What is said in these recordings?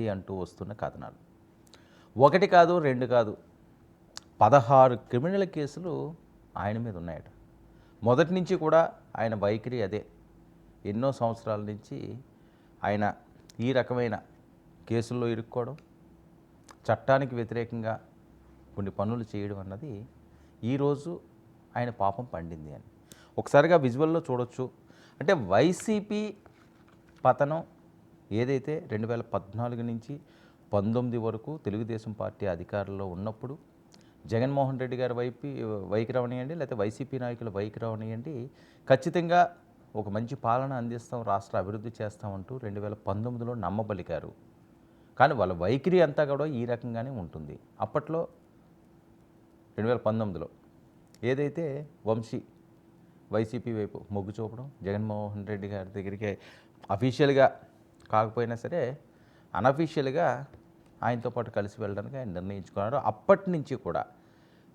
ఉంది అంటూ వస్తున్న కథనాలు. ఒకటి కాదు రెండు కాదు పదహారు క్రిమినల్ కేసులు ఆయన మీద ఉన్నాయట. మొదటి నుంచి కూడా ఆయన వైఖరి అదే. ఎన్నో సంవత్సరాల నుంచి ఆయన ఈ రకమైన కేసుల్లో ఇరుక్కోవడం చట్టానికి వ్యతిరేకంగా కొన్ని పనులు చేయడం అన్నది ఈరోజు ఆయన పాపం పండింది అని. ఒకసారిగా విజువల్లో చూడొచ్చు. అంటే వైసీపీ పతనం ఏదైతే రెండు వేల పద్నాలుగు నుంచి పంతొమ్మిది వరకు తెలుగుదేశం పార్టీ అధికారంలో ఉన్నప్పుడు జగన్మోహన్ రెడ్డి గారి వైపు వైఖరి అవనియండి లేకపోతే వైసీపీ నాయకుల వైఖరి అవనియండి ఖచ్చితంగా ఒక మంచి పాలన అందిస్తాం రాష్ట్ర అభివృద్ధి చేస్తామంటూ రెండు వేల పంతొమ్మిదిలో నమ్మబలికారు కానీ వాళ్ళ వైఖరి అంతా కూడా ఈ రకంగానే ఉంటుంది. అప్పట్లో రెండు వేల పంతొమ్మిదిలో ఏదైతే వంశీ వైసీపీ వైపు మొగ్గు చూపడం జగన్మోహన్ రెడ్డి గారి దగ్గరికి అఫీషియల్గా కాకపోయినా సరే అనఫీషియల్గా ఆయనతో పాటు కలిసి వెళ్ళడానికి ఆయన నిర్ణయించుకున్నారు. అప్పటి నుంచి కూడా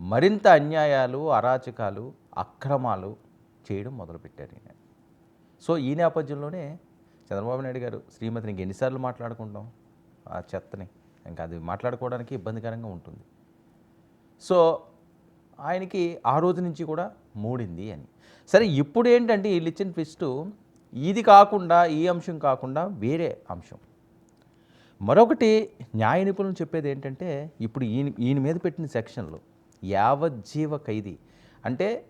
మరింత అన్యాయాలు అరాచకాలు అక్రమాలు చేయడం మొదలుపెట్టారు ఈయన. సో ఈ నేపథ్యంలోనే చంద్రబాబు నాయుడు గారు శ్రీమతిని ఎన్నిసార్లు మాట్లాడుకుంటాం? ఆ చెత్తని. ఇంకా అది మాట్లాడుకోవడానికి ఇబ్బందికరంగా ఉంటుంది. సో ఆయనకి ఆ రోజు నుంచి కూడా మూడింది అని. సరే ఇప్పుడు ఏంటంటే వీళ్ళు ఇచ్చిన ట్విస్ట్ ఇది కాకుండా ఈ అంశం కాకుండా వేరే అంశం. మరొకటి న్యాయ నిపుణులు చెప్పేది ఏంటంటే ఇప్పుడు ఈయన ఈయన మీద పెట్టిన సెక్షన్లు యావజ్జీవ ఖైదీ. అంటే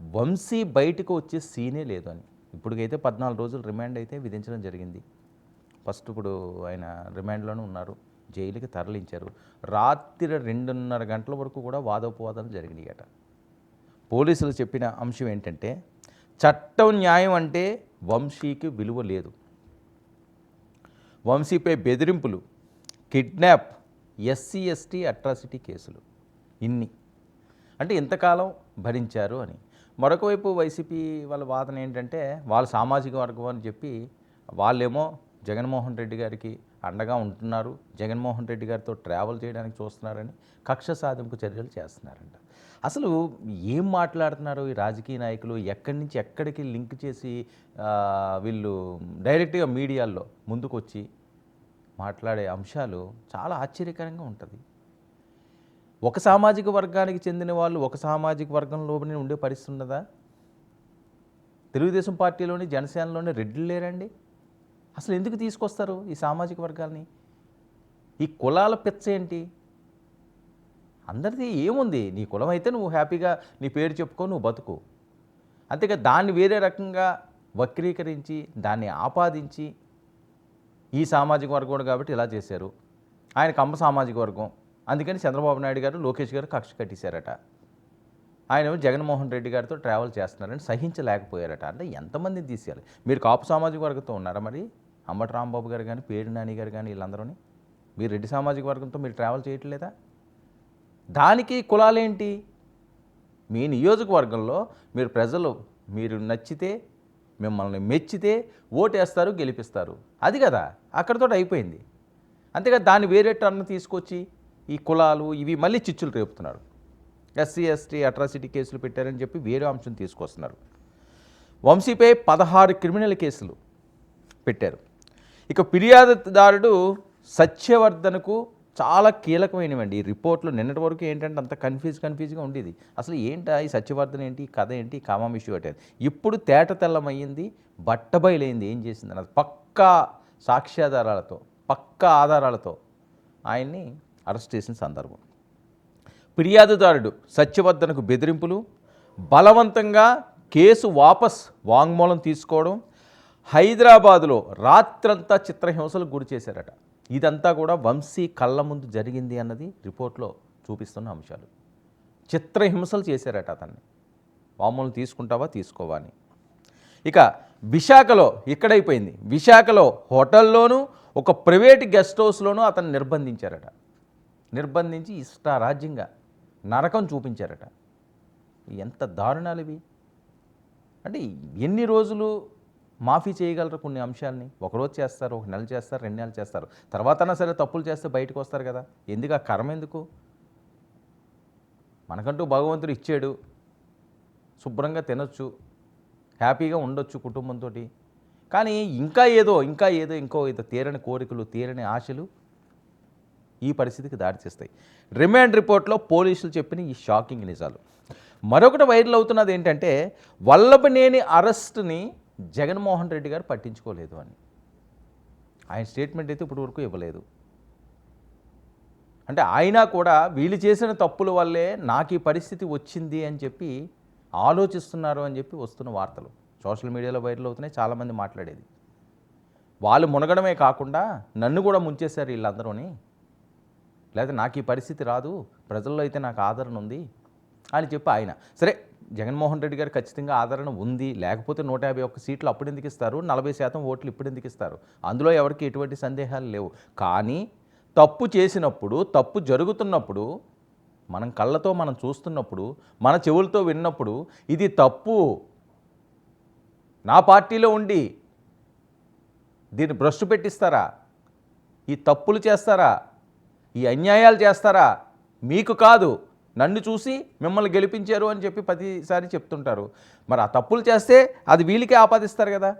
వంశీ బయటకు వచ్చే సీనే లేదు అని. ఇప్పటికైతే పద్నాలుగు రోజులు రిమాండ్ అయితే విధించడం జరిగింది. ఫస్ట్ ఇప్పుడు ఆయన రిమాండ్లోనే ఉన్నారు. జైలుకి తరలించారు. రాత్రి రెండున్నర గంటల వరకు కూడా వాదోపవాదాలు జరిగినాయి అట పోలీసులు చెప్పిన అంశం ఏంటంటే చట్టం న్యాయం అంటే వంశీకి విలువ లేదు. వంశీపై బెదిరింపులు కిడ్నాప్ ఎస్సీ ఎస్టీ అట్రాసిటీ కేసులు ఇన్ని. అంటే ఇంతకాలం భరించారు అని. మరొక వైపు వైసీపీ వాళ్ళ వాదన ఏంటంటే వాళ్ళ సామాజిక వర్గం అని చెప్పి వాళ్ళేమో జగన్మోహన్ రెడ్డి గారికి అండగా ఉంటున్నారు జగన్మోహన్ రెడ్డి గారితో ట్రావెల్ చేయడానికి చూస్తున్నారని కక్ష సాధింపు చర్యలు చేస్తున్నారంట. అసలు ఏం మాట్లాడుతున్నారు ఈ రాజకీయ నాయకులు? ఎక్కడి నుంచి ఎక్కడికి లింక్ చేసి వీళ్ళు డైరెక్ట్గా మీడియాల్లో ముందుకొచ్చి మాట్లాడే అంశాలు చాలా ఆశ్చర్యకరంగా ఉంటుంది. ఒక సామాజిక వర్గానికి చెందిన వాళ్ళు ఒక సామాజిక వర్గంలోనే ఉండే పరిస్థితి ఉన్నదా? తెలుగుదేశం పార్టీలోని జనసేనలోని రెడ్లు లేరండి? అసలు ఎందుకు తీసుకొస్తారు ఈ సామాజిక వర్గాల్ని? ఈ కులాల పిచ్చ ఏంటి? అందరిది ఏముంది? నీ కులం అయితే నువ్వు హ్యాపీగా నీ పేరు చెప్పుకో నువ్వు బతుకు. అంతేగా దాన్ని వేరే రకంగా వక్రీకరించి దాన్ని ఆపాదించి ఈ సామాజిక వర్గం కాబట్టి ఇలా చేశారు. ఆయన కమ్మ సామాజిక వర్గం. అందుకని చంద్రబాబు నాయుడు గారు లోకేష్ గారు కక్ష కట్టేశారట. ఆయన జగన్మోహన్ రెడ్డి గారితో ట్రావెల్ చేస్తున్నారని సహించలేకపోయారట. అంటే ఎంతమందిని తీసేయాలి? మీరు కాపు సామాజిక వర్గంతో ఉన్నారా మరి? అంబటి రాంబాబు గారు కానీ పేరు నాని గారు కానీ వీళ్ళందరూ మీరు రెడ్డి సామాజిక వర్గంతో మీరు ట్రావెల్ చేయట్లేదా? దానికి కులాలేంటి? మీ నియోజకవర్గంలో మీరు ప్రజలు మీరు నచ్చితే మిమ్మల్ని మెచ్చితే ఓటేస్తారు గెలిపిస్తారు. అది కదా అక్కడితో అయిపోయింది. అంతేగా దాన్ని వేరే టర్న్ తీసుకొచ్చి ఈ కులాలు ఇవి మళ్ళీ చిచ్చులు రేపుతున్నారు. ఎస్సీ ఎస్టీ అట్రాసిటీ కేసులు పెట్టారని చెప్పి వేరే అంశం తీసుకొస్తున్నారు. వంశీపై పదహారు క్రిమినల్ కేసులు పెట్టారు. ఇక ఫిర్యాదుదారుడు సత్యవర్ధనకు చాలా కీలకమైనవండి. ఈ రిపోర్ట్లు నిన్నటి వరకు ఏంటంటే అంత కన్ఫ్యూజ్ కన్ఫ్యూజ్గా ఉండేది. అసలు ఏంటా ఈ సత్యవర్ధన్ ఏంటి కథ ఏంటి కామం ఇష్యూ అంటే ఇప్పుడు తేట తెల్లమయ్యింది బట్టబయలైంది ఏం చేసింది అన్నది. పక్కా సాక్ష్యాధారాలతో పక్కా ఆధారాలతో ఆయన్ని అరెస్ట్ చేసిన సందర్భం. ఫిర్యాదుదారుడు సత్యవర్ధనకు బెదిరింపులు బలవంతంగా కేసు వాపస్ వాంగ్మూలం తీసుకోవడం హైదరాబాదులో రాత్రంతా చిత్రహింసలకు గురి చేశారట. ఇదంతా కూడా వంశీ కళ్ళ ముందు జరిగింది అన్నది రిపోర్ట్లో చూపిస్తున్న అంశాలు. చిత్రహింసలు చేశారట అతన్ని. మామూలు తీసుకుంటావా తీసుకోవాని ఇక విశాఖలో ఇక్కడైపోయింది. విశాఖలో హోటల్లోనూ ఒక ప్రైవేట్ గెస్ట్ హౌస్లోనూ అతను నిర్బంధించారట. నిర్బంధించి ఇష్టారాజ్యంగా నరకం చూపించారట. ఎంత దారుణాలు ఇవి. అంటే ఎన్ని రోజులు మాఫీ చేయగలరు కొన్ని అంశాలని. ఒకరోజు చేస్తారు ఒక నెల చేస్తారు రెండు నెలలు చేస్తారు. తర్వాతనా సరే తప్పులు చేస్తే బయటకు వస్తారు కదా. ఎందుకు? ఆ కర్మ ఎందుకు? మనకంటూ భగవంతుడు ఇచ్చాడు. శుభ్రంగా తినొచ్చు. హ్యాపీగా ఉండొచ్చు కుటుంబంతో కానీ ఇంకా ఏదో ఇంకా ఏదో ఇంకో ఏదో తీరని కోరికలు తీరని ఆశలు ఈ పరిస్థితికి దారితీస్తాయి రిమాండ్ రిపోర్ట్లో పోలీసులు చెప్పిన ఈ షాకింగ్ నిజాలు. మరొకటి వైరల్ అవుతున్నది ఏంటంటే వల్లభనేని అరెస్ట్ని జగన్మోహన్ రెడ్డి గారు పట్టించుకోలేదు అని. ఆయన స్టేట్మెంట్ అయితే ఇప్పటి వరకు ఇవ్వలేదు. అంటే ఆయన కూడా వీళ్ళు చేసిన తప్పుల వల్లే నాకు ఈ పరిస్థితి వచ్చింది అని చెప్పి ఆలోచిస్తున్నారు అని చెప్పి వస్తున్న వార్తలు. సోషల్ మీడియాలో వైరల్ అవుతున్నాయి చాలామంది మాట్లాడేది. వాళ్ళు మునగడమే కాకుండా నన్ను కూడా ముంచేశారు వీళ్ళందరూని. లేదా నాకు ఈ పరిస్థితి రాదు ప్రజల్లో అయితే నాకు ఆదరణ ఉంది అని చెప్పి ఆయన. సరే జగన్మోహన్ రెడ్డి గారు ఖచ్చితంగా ఆదరణ ఉంది. లేకపోతే నూట యాభై ఒక్క సీట్లు అప్పుడు ఎందుకు ఇస్తారు? నలభై శాతం ఓట్లు ఇప్పుడు ఎందుకు ఇస్తారు? అందులో ఎవరికి ఎటువంటి సందేహాలు లేవు. కానీ తప్పు చేసినప్పుడు తప్పు జరుగుతున్నప్పుడు మనం కళ్ళతో మనం చూస్తున్నప్పుడు మన చెవులతో విన్నప్పుడు ఇది తప్పు. నా పార్టీలో ఉండి దీన్ని భ్రష్టు పెట్టిస్తారా? ఈ తప్పులు చేస్తారా? ఈ అన్యాయాలు చేస్తారా? మీకు కాదు. నన్ను చూసి మిమ్మల్ని గెలిపించారు అని చెప్పి ప్రతిసారి చెప్తుంటారు. మరి ఆ తప్పులు చేస్తే అది వీళ్ళకే ఆపాదిస్తారు కదా.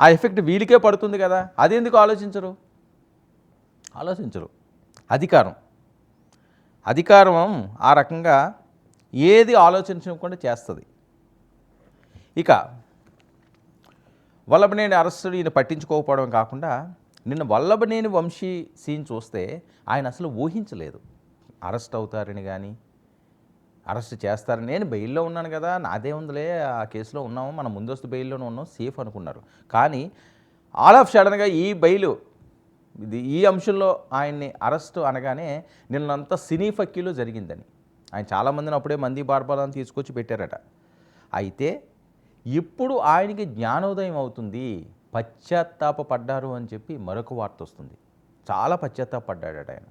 ఆ ఎఫెక్ట్ వీళ్ళకే పడుతుంది కదా. అది ఎందుకు ఆలోచించరు? ఆలోచించరు. అధికారం. అధికారం ఆ రకంగా ఏది ఆలోచించకుండా చేస్తుంది. ఇక వల్లభనేని అరెస్టుడు ఈయన పట్టించుకోకపోవడం కాకుండా నిన్న వల్లభనేని వంశీ సీన్ చూస్తే ఆయన అసలు ఊహించలేదు. అరెస్ట్ అవుతారని కానీ అరెస్ట్ చేస్తారని నేను బెయిల్లో ఉన్నాను కదా నాదే ఉందిలే ఆ కేసులో ఉన్నాము మనం ముందస్తు బెయిల్లోనే ఉన్నాం సేఫ్ అనుకున్నారు. కానీ ఆల్ ఆఫ్ సడన్గా ఈ బెయిల్ ఇది ఈ అంశంలో ఆయన్ని అరెస్ట్ అనగానే నిన్నంతా సినీ ఫక్కీలో జరిగిందని. ఆయన చాలామందిని అప్పుడే మంది బార్బాలని తీసుకొచ్చి పెట్టారట. అయితే ఇప్పుడు ఆయనకి జ్ఞానోదయం అవుతుంది పశ్చాత్తాప పడ్డారు అని చెప్పి మరొక వార్త వస్తుంది. చాలా పశ్చాత్తాపడ్డాడట ఆయన.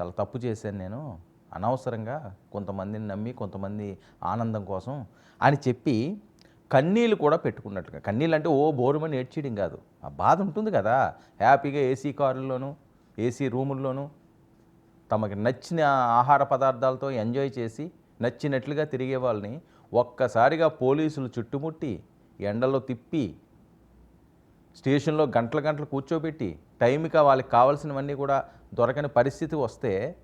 చాలా తప్పు చేశాను నేను. అనవసరంగా కొంతమందిని నమ్మి కొంతమంది ఆనందం కోసం అని చెప్పి కన్నీళ్ళు కూడా పెట్టుకున్నట్టుగా కన్నీళ్ళు అంటే ఓ బోరుమని ఏడ్చేయడం కాదు. ఆ బాధ ఉంటుంది కదా. హ్యాపీగా ఏసీ కారుల్లోనూ ఏసీ రూముల్లోనూ తమకి నచ్చిన ఆహార పదార్థాలతో ఎంజాయ్ చేసి నచ్చినట్లుగా తిరిగే వాళ్ళని ఒక్కసారిగా పోలీసులు చుట్టుముట్టి ఎండలో తిప్పి స్టేషన్లో గంటల గంటలు కూర్చోబెట్టి టైంకి వాళ్ళకి కావాల్సినవన్నీ కూడా దొరకని పరిస్థితి వస్తే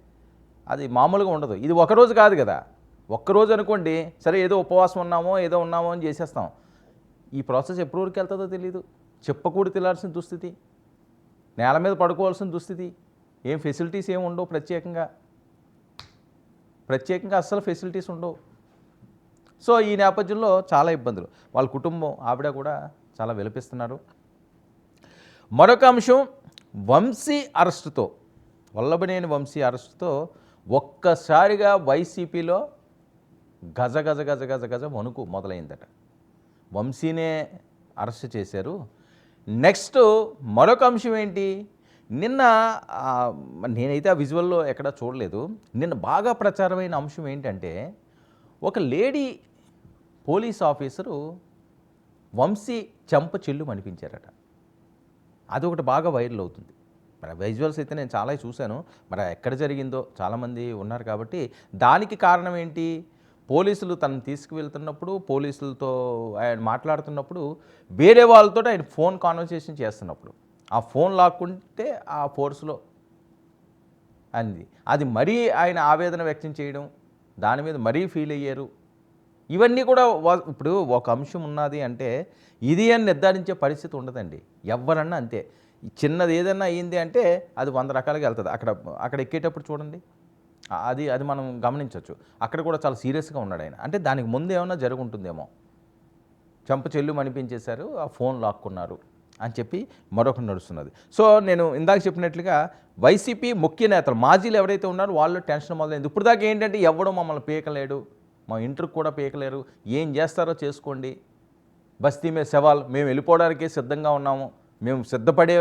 అది మామూలుగా ఉండదు. ఇది ఒకరోజు కాదు కదా. ఒక్కరోజు అనుకోండి సరే ఏదో ఉపవాసం ఉన్నామో ఏదో ఉన్నామో అని చేసేస్తాం. ఈ ప్రాసెస్ ఎప్పటి వరకు వెళ్తుందో తెలియదు చెప్పకూడదు తినాల్సిన దుస్థితి. నేల మీద పడుకోవాల్సిన దుస్థితి. ఏం ఫెసిలిటీస్ ఏమి ఉండవు ప్రత్యేకంగా. ప్రత్యేకంగా అస్సలు ఫెసిలిటీస్ ఉండవు. సో ఈ నేపథ్యంలో చాలా ఇబ్బందులు. వాళ్ళ కుటుంబం ఆవిడ కూడా చాలా విలపిస్తున్నారు. మరొక అంశం వంశీ అరెస్టుతో. వల్లభనేని వంశీ అరెస్టుతో ఒక్కసారిగా వైసీపీలో గజ గజ గజ గజ గజ వణుకు మొదలైందట. వంశీనే అరెస్ట్ చేశారు. నెక్స్ట్ మరొక అంశం ఏంటి? నిన్న నేనైతే ఆ విజువల్లో ఎక్కడ చూడలేదు. నిన్న బాగా ప్రచారమైన అంశం ఏంటంటే ఒక లేడీ పోలీస్ ఆఫీసరు వంశీ చెంప చెల్లు అనిపించారట అదొకటి బాగా వైరల్ అవుతుంది. మరి విజువల్స్ అయితే నేను చాలా చూశాను. మరి ఎక్కడ జరిగిందో చాలామంది ఉన్నారు కాబట్టి దానికి కారణం ఏంటి? పోలీసులు తనను తీసుకువెళ్తున్నప్పుడు పోలీసులతో ఆయన మాట్లాడుతున్నప్పుడు వేరే వాళ్ళతో ఆయన ఫోన్ కాన్వర్సేషన్ చేస్తున్నప్పుడు ఆ ఫోన్ లాక్కుంటే ఆ ఫోర్స్లో అంది. అది మరీ ఆయన ఆవేదన వ్యక్తం చేయడం దాని మీద మరీ ఫీల్ అయ్యారు. ఇవన్నీ కూడా ఇప్పుడు ఒక అంశం ఉన్నది అంటే ఇది అని నిర్ధారించే పరిస్థితి ఉండదండి. ఎవరన్నా అంతే. చిన్నది ఏదన్నా అయ్యింది అంటే అది వంద రకాలుగా వెళ్తుంది. అక్కడ అక్కడ ఎక్కేటప్పుడు చూడండి. అది అది మనం గమనించవచ్చు అక్కడ కూడా చాలా సీరియస్గా ఉన్నాడు ఆయన. అంటే దానికి ముందు ఏమైనా జరుగుంటుందేమో. చెంప చెల్లు అనిపించేశారు ఆ ఫోన్ లాక్కున్నారు అని చెప్పి మరొకటి నడుస్తున్నది. సో నేను ఇందాక చెప్పినట్లుగా వైసీపీ ముఖ్య నేతలు మాజీలు ఎవరైతే ఉన్నారో వాళ్ళు టెన్షన్ మొదలైంది. ఇప్పుడు దాకా ఏంటంటే ఎవడో మమ్మల్ని పీకలేడు. మా ఇంటర్కి కూడా పీకలేరు. ఏం చేస్తారో చేసుకోండి. బస్తీ మీద సవాల్ మేము వెళ్ళిపోవడానికే సిద్ధంగా ఉన్నాము. మేము సిద్ధపడే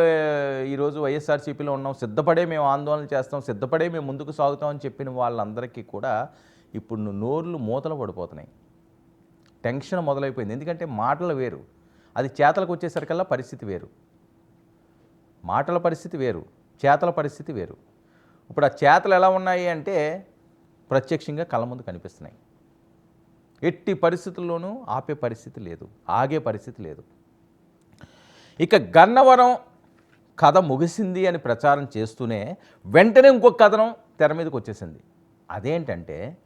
ఈరోజు వైఎస్ఆర్సీపీలో ఉన్నాం. సిద్ధపడే మేము ఆందోళన చేస్తాం. సిద్ధపడే మేము ముందుకు సాగుతామని చెప్పిన వాళ్ళందరికీ కూడా ఇప్పుడు నోర్లు మూతలు పడిపోతున్నాయి. టెన్షన్ మొదలైపోయింది. ఎందుకంటే మాటలు వేరు. అది చేతలకు వచ్చేసరికల్లా పరిస్థితి వేరు. మాటల పరిస్థితి వేరు. చేతల పరిస్థితి వేరు. ఇప్పుడు ఆ చేతలు ఎలా ఉన్నాయి అంటే ప్రత్యక్షంగా కళ్ళ ముందు కనిపిస్తున్నాయి. ఎట్టి పరిస్థితుల్లోనూ ఆపే పరిస్థితి లేదు. ఆగే పరిస్థితి లేదు. ఇక గన్నవరం కథ ముగిసింది అని ప్రచారం చేస్తూనే వెంటనే ఇంకొక కథనం తెర మీదకి వచ్చేసింది. అదేంటంటే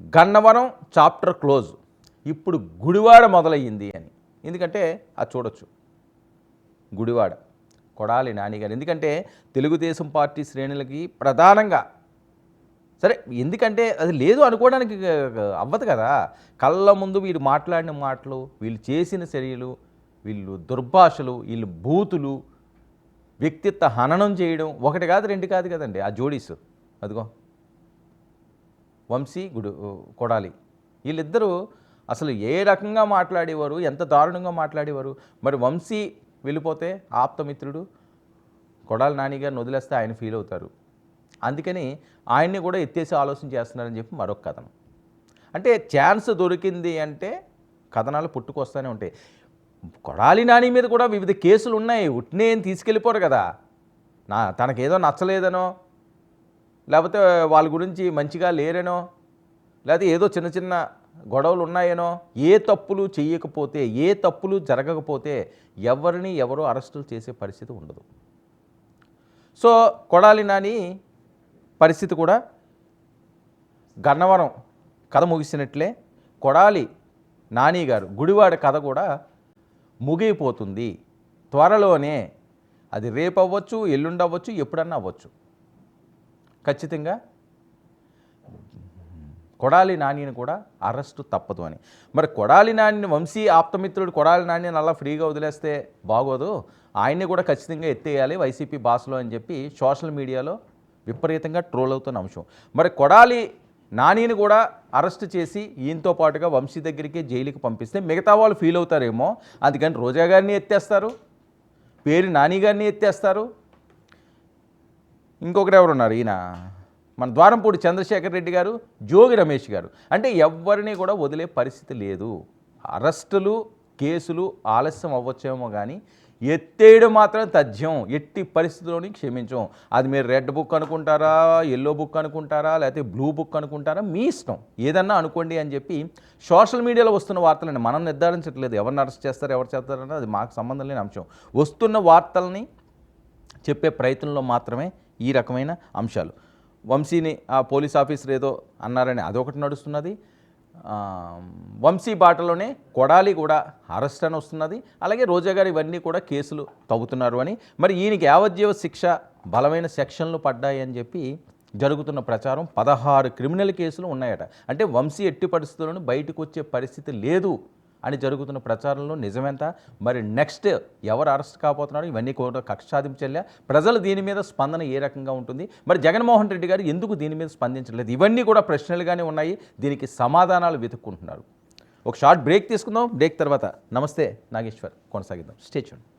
గన్నవరం చాప్టర్ క్లోజ్. ఇప్పుడు గుడివాడ మొదలయ్యింది అని. ఎందుకంటే అది చూడొచ్చు. గుడివాడ కొడాలి నానిగారు. ఎందుకంటే తెలుగుదేశం పార్టీ శ్రేణులకి ప్రధానంగా. సరే ఎందుకంటే అది లేదు అనుకోవడానికి అవ్వదు కదా. కళ్ళ ముందు వీళ్ళు మాట్లాడిన మాటలు వీళ్ళు చేసిన చర్యలు వీళ్ళు దుర్భాషలు వీళ్ళు భూతులు వ్యక్తిత్వ హననం చేయడం ఒకటి కాదు రెండు కాదు కదండి. ఆ జోడీస్ అదిగో. వంశీ గుడు కొడాలి. వీళ్ళిద్దరూ అసలు ఏ రకంగా మాట్లాడేవారు ఎంత దారుణంగా మాట్లాడేవారు? మరి వంశీ వెళ్ళిపోతే ఆప్తమిత్రుడు కొడాలి నానిగారిని వదిలేస్తే ఆయన ఫీల్ అవుతారు. అందుకని ఆయన్ని కూడా ఎత్తేసి ఆలోచన చేస్తున్నారని చెప్పి మరొక కథనం. అంటే ఛాన్స్ దొరికింది అంటే కథనాలు పుట్టుకొస్తూనే ఉంటాయి. కొడాలి నాని మీద కూడా వివిధ కేసులు ఉన్నాయి. ఉట్నే ఏం తీసుకెళ్ళిపోరు కదా. నా తనకేదో నచ్చలేదనో లేకపోతే వాళ్ళ గురించి మంచిగా లేరనో లేకపోతే ఏదో చిన్న చిన్న గొడవలు ఉన్నాయేనో ఏ తప్పులు చేయకపోతే ఏ తప్పులు జరగకపోతే ఎవరిని ఎవరో అరెస్టులు చేసే పరిస్థితి ఉండదు. సో కొడాలి నాని పరిస్థితి కూడా గన్నవరం కథ ముగిసినట్లే. కొడాలి నాని గారు గుడివాడ కథ కూడా ముగిపోతుంది. త్వరలోనే అది రేపు అవ్వచ్చు ఎల్లుండి అవ్వచ్చు ఎప్పుడన్నా అవ్వచ్చు. ఖచ్చితంగా కొడాలి నానిని కూడా అరెస్టు తప్పదు అని. మరి కొడాలి నానిని వంశీ ఆప్తమిత్రుడు కొడాలి నానిని అలా ఫ్రీగా వదిలేస్తే బాగోదు. ఆయన్ని కూడా ఖచ్చితంగా ఎత్తేయాలి వైసీపీ బాస్లో అని చెప్పి సోషల్ మీడియాలో విపరీతంగా ట్రోల్ అవుతున్న అంశం. మరి కొడాలి నానిని కూడా అరెస్ట్ చేసి ఈయనతో పాటుగా వంశీ దగ్గరికి జైలుకి పంపిస్తే మిగతా వాళ్ళు ఫీల్ అవుతారేమో. అందుకని రోజా గారిని ఎత్తేస్తారు పేరు నాని గారిని ఎత్తేస్తారు. ఇంకొకరు ఎవరు ఉన్నారు ఈయన మన ద్వారంపూడి చంద్రశేఖర్ రెడ్డి గారు జోగి రమేష్ గారు. అంటే ఎవరిని కూడా వదిలే పరిస్థితి లేదు. అరెస్టులు కేసులు ఆలస్యం అవ్వచ్చేమో కానీ ఎత్తేయడం మాత్రం తథ్యం. ఎట్టి పరిస్థితుల్లోని క్షమించం. అది మీరు రెడ్ బుక్ అనుకుంటారా ఎల్లో బుక్ అనుకుంటారా లేకపోతే బ్లూ బుక్ అనుకుంటారా మీ ఇష్టం. ఏదన్నా అనుకోండి అని చెప్పి సోషల్ మీడియాలో వస్తున్న వార్తలని మనం నిర్ధారించట్లేదు. ఎవరిని అరెస్ట్ చేస్తారు ఎవరు చేస్తారన్నది అది మాకు సంబంధం లేని అంశం. వస్తున్న వార్తల్ని చెప్పే ప్రయత్నంలో మాత్రమే ఈ రకమైన అంశాలు. వంశీని ఆ పోలీస్ ఆఫీసర్ ఏదో అన్నారని అదొకటి నడుస్తున్నది. వంశీ బాటలోనే కొడాలి కూడా అరెస్ట్ అని వస్తున్నది. అలాగే రోజా గారు ఇవన్నీ కూడా కేసులు తవ్వుతున్నారు అని. మరి ఈయనకి యావజ్జీవ శిక్ష బలమైన సెక్షన్లు పడ్డాయి అని చెప్పి జరుగుతున్న ప్రచారం పదహారు క్రిమినల్ కేసులు ఉన్నాయట. అంటే వంశీ ఎట్టి పరిస్థితుల్లోనూ బయటకు వచ్చే పరిస్థితి లేదు. అని జరుగుతున్న ప్రచారంలో నిజమెంత? మరి నెక్స్ట్ ఎవరు అరెస్ట్ కాబోతున్నారు? ఇవన్నీ కూడా కక్ష ప్రజలు దీని మీద స్పందన ఏ రకంగా ఉంటుంది? మరి జగన్మోహన్ రెడ్డి గారు ఎందుకు దీని మీద స్పందించలేదు ఇవన్నీ కూడా ప్రశ్నలుగానే ఉన్నాయి. దీనికి సమాధానాలు వెతుక్కుంటున్నారు. ఒక షార్ట్ బ్రేక్ తీసుకుందాం. బ్రేక్ తర్వాత నమస్తే నాగేశ్వర్. కొనసాగిద్దాం. స్టేచ్యూన్